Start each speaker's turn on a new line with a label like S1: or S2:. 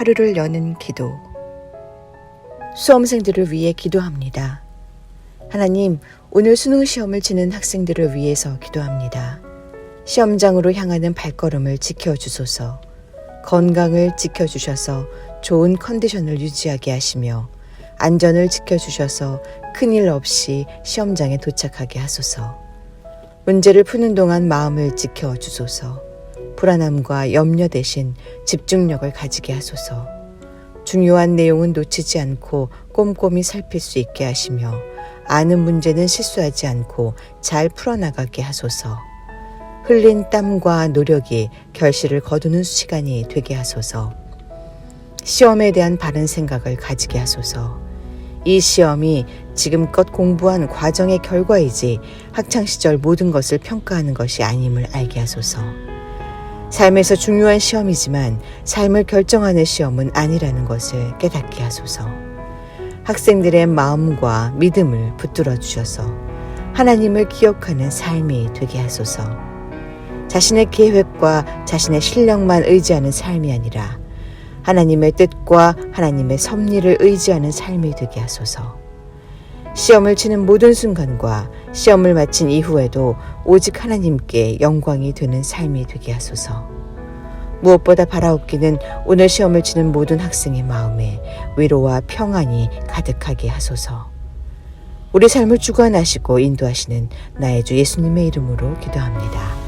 S1: 하루를 여는 기도. 수험생들을 위해 기도합니다. 하나님, 오늘 수능 시험을 치는 학생들을 위해서 기도합니다. 시험장으로 향하는 발걸음을 지켜주소서. 건강을 지켜주셔서 좋은 컨디션을 유지하게 하시며 안전을 지켜주셔서 큰일 없이 시험장에 도착하게 하소서. 문제를 푸는 동안 마음을 지켜주소서. 불안함과 염려 대신 집중력을 가지게 하소서. 중요한 내용은 놓치지 않고 꼼꼼히 살필 수 있게 하시며 아는 문제는 실수하지 않고 잘 풀어나가게 하소서. 흘린 땀과 노력이 결실을 거두는 시간이 되게 하소서. 시험에 대한 바른 생각을 가지게 하소서. 이 시험이 지금껏 공부한 과정의 결과이지 학창시절 모든 것을 평가하는 것이 아님을 알게 하소서. 삶에서 중요한 시험이지만 삶을 결정하는 시험은 아니라는 것을 깨닫게 하소서. 학생들의 마음과 믿음을 붙들어 주셔서 하나님을 기억하는 삶이 되게 하소서. 자신의 계획과 자신의 실력만 의지하는 삶이 아니라 하나님의 뜻과 하나님의 섭리를 의지하는 삶이 되게 하소서. 시험을 치는 모든 순간과 시험을 마친 이후에도 오직 하나님께 영광이 되는 삶이 되게 하소서. 무엇보다 바라옵기는 오늘 시험을 치는 모든 학생의 마음에 위로와 평안이 가득하게 하소서. 우리 삶을 주관하시고 인도하시는 나의 주 예수님의 이름으로 기도합니다.